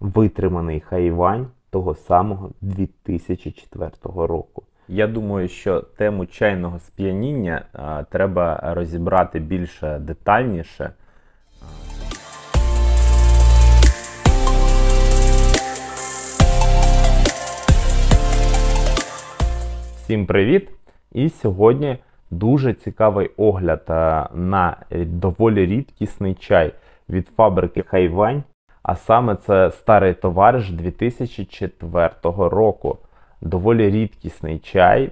витриманий хайвань того самого 2004 року. Я думаю, що тему чайного сп'яніння а, треба розібрати більше детальніше. Всім привіт! І сьогодні дуже цікавий огляд а, на е, доволі рідкісний чай від фабрики Хайвань. А саме це старий товариш 2004 року. Доволі рідкісний чай.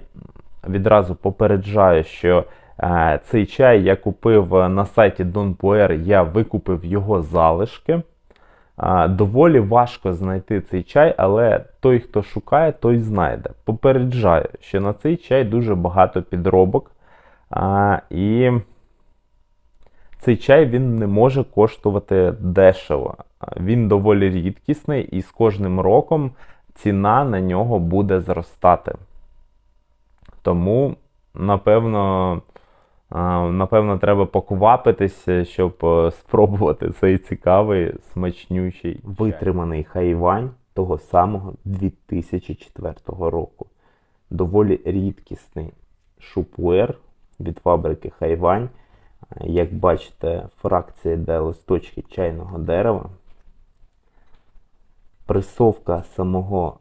Відразу попереджаю, що е, цей чай я купив на сайті Don Puer, я викупив його залишки. А, Доволі важко знайти цей чай, але той, хто шукає, той знайде. Попереджаю, що на цей чай дуже багато підробок. А, І цей чай він не може коштувати дешево. Він доволі рідкісний, і з кожним роком ціна на нього буде зростати. Тому, напевно, напевно, треба поквапитися, щоб е, спробувати цей цікавий смачнючий. Витриманий хайвань того самого 2004 року. Доволі рідкісний шупуер від фабрики Хайвань. Як бачите, фракція йде листочки чайного дерева. Присовка самого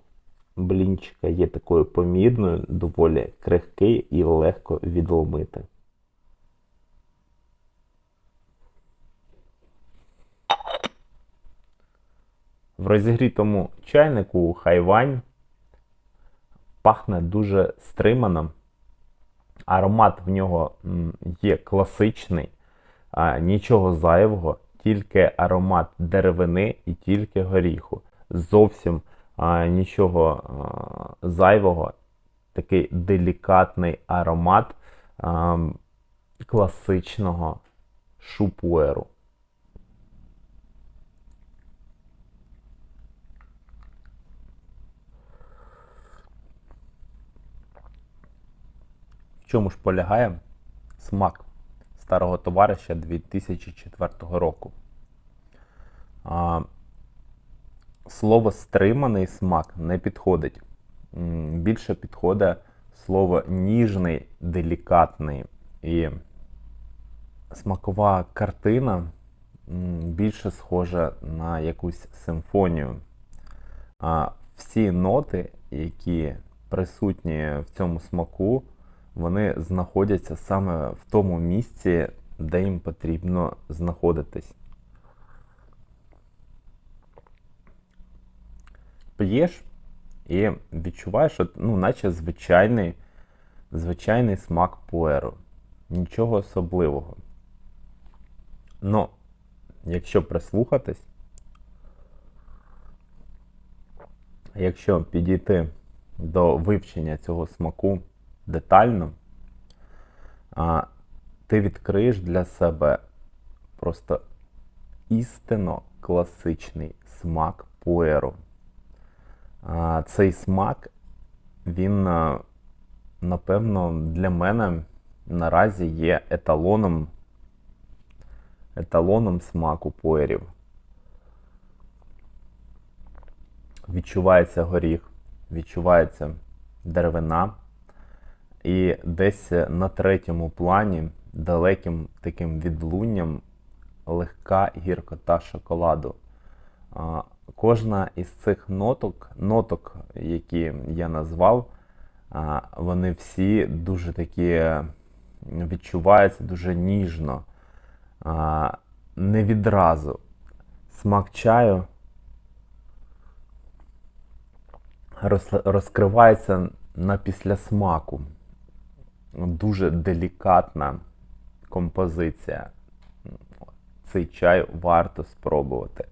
блінчика є такою помірною, доволі крихкий і легко відломити. В розігрітому чайнику хайвань пахне дуже стримано. Аромат в нього є класичний, нічого зайвого, тільки аромат деревини і тільки горіху. Зовсім нічого зайвого. Такий делікатний аромат класичного шупуеру. В чому ж полягає смак старого товариша 2004 року? А, слово стриманий смак не підходить. Більше підходить слово ніжний, делікатний. І смакова картина більше схожа на якусь симфонію. А всі ноти, які присутні в цьому смаку, вони знаходяться саме в тому місці, де їм потрібно знаходитись. П'єш і відчуваєш, що, ну, наче звичайний, звичайний смак пуеру. Нічого особливого. Но, якщо прислухатись, якщо підійти до вивчення цього смаку детально, ти відкриєш для себе просто істинно класичний смак пуеру. Цей смак, він, напевно, для мене наразі є еталоном, еталоном смаку пуерів. Відчувається горіх, відчувається деревина. І десь на третьому плані, далеким таким відлунням, легка гіркота шоколаду. Кожна із цих ноток, ноток, які я назвав, вони всі дуже такі відчуваються дуже ніжно, не відразу. Смак чаю розкривається на післясмаку. Дуже делікатна композиція. Цей чай варто спробувати.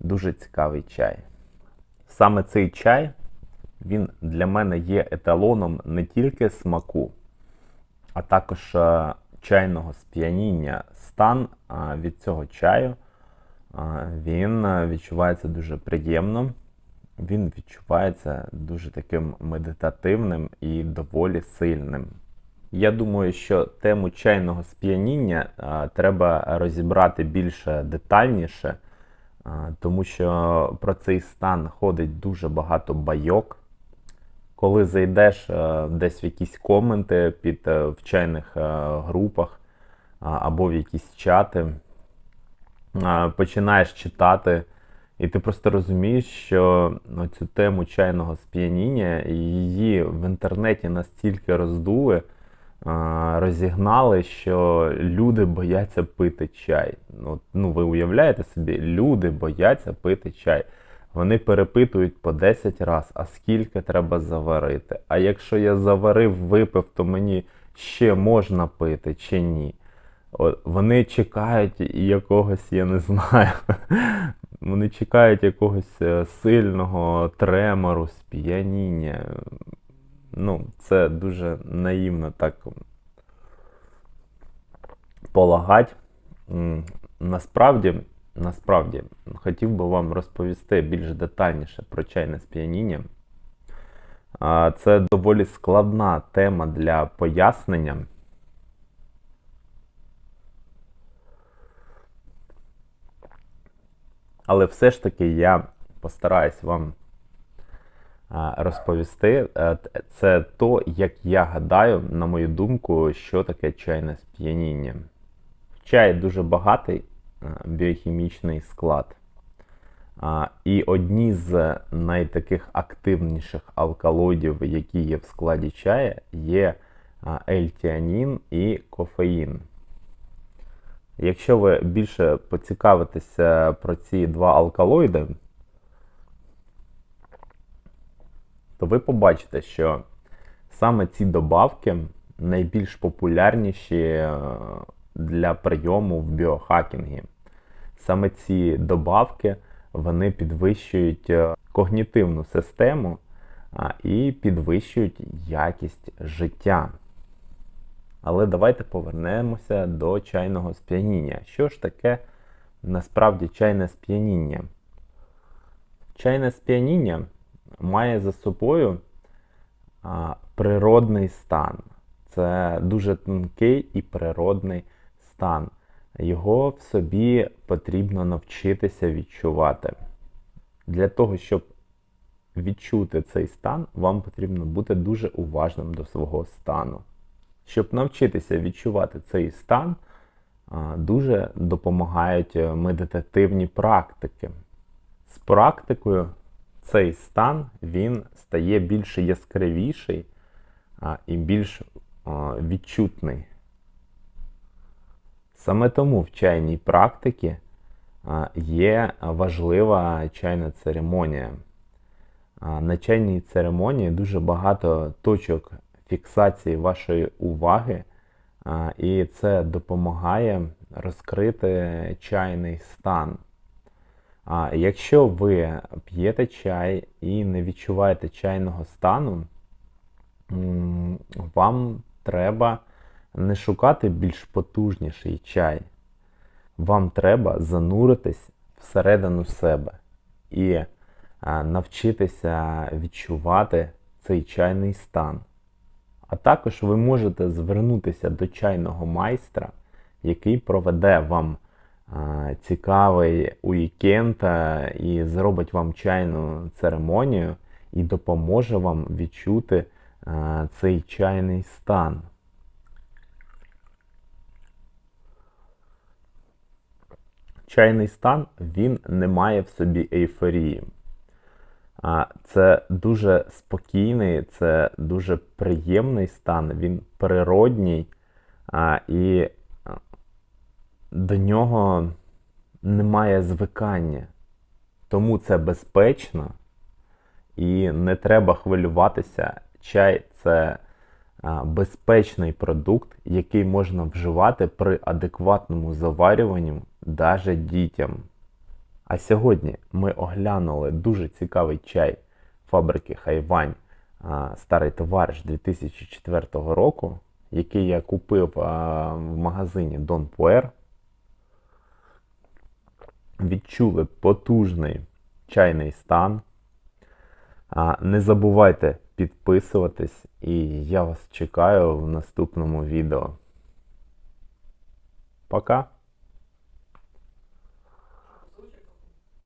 Дуже цікавий чай. Саме цей чай, він для мене є еталоном не тільки смаку, а також е, чайного сп'яніння. Стан е, від цього чаю е, він відчувається дуже приємно. Він відчувається дуже таким медитативним і доволі сильним. Я думаю, що тему чайного сп'яніння треба розібрати більше детальніше. А, Тому що про цей стан ходить дуже багато байок. Коли зайдеш е, десь в якісь коменти під е, в чайних е, групах а, або в якісь чати, а, починаєш читати, і ти просто розумієш, що цю тему чайного сп'яніння її в інтернеті настільки роздули, а, розігнали, що люди бояться пити чай. Ну, ну, ви уявляєте собі, люди бояться пити чай. Вони перепитують по 10 разів, а скільки треба заварити. А якщо я заварив, випив, то мені ще можна пити чи ні. От, вони чекають якогось, я не знаю. Вони чекають якогось е, сильного тремору, сп'яніння. Ну, це дуже наївно так полагать. Насправді, насправді, хотів би вам розповісти більш детальніше про чайне сп'яніння. Це доволі складна тема для пояснення. Але все ж таки я постараюсь вам розповісти. Е, Це то, як я гадаю, на мою думку, що таке чайне сп'яніння. В чаї дуже багатий е, біохімічний склад. І одні з найтаких активніших алкалоїдів, які є в складі чая, є а, L-тіанін і кофеїн. Якщо ви більше поцікавитеся про ці два алкалоїди, то ви побачите, що саме ці добавки найбільш популярніші е, для прийому в біохакінгі. Саме ці добавки вони підвищують е, когнітивну систему і підвищують якість життя. Але давайте повернемося до чайного сп'яніння. Що ж таке насправді чайне сп'яніння? Чайне сп'яніння має за собою природний стан. Це дуже тонкий і природний стан. Його в собі потрібно навчитися відчувати. Для того, щоб відчути цей стан, вам потрібно бути дуже уважним до свого стану. Щоб навчитися відчувати цей стан, дуже допомагають е, медитативні практики. З практикою цей стан він стає більш яскравіший а, і більш а, відчутний. Саме тому в чайній практиці а, є важлива чайна церемонія. А, На чайній церемонії дуже багато точок фіксації вашої уваги, а, і це допомагає розкрити чайний стан. А якщо ви п'єте чай і не відчуваєте чайного стану, вам треба не шукати більш потужніший чай. Вам треба зануритись всередину себе і навчитися відчувати цей чайний стан. А також ви можете звернутися до чайного майстра, який проведе вам цікавий уікенд і зробить вам чайну церемонію і допоможе вам відчути цей чайний стан. Чайний стан він не має в собі ейфорії. Це дуже спокійний, це дуже приємний стан, він природній, і до нього немає звикання. Тому це безпечно і не треба хвилюватися. Чай це безпечний продукт, який можна вживати при адекватному заварюванні навіть дітям. А сьогодні ми оглянули дуже цікавий чай фабрики Хайвань Старий товариш 2004 року, який я купив в магазині Don Puer. Відчули потужний чайний стан. Не забувайте підписуватись, і я вас чекаю в наступному відео. Пока!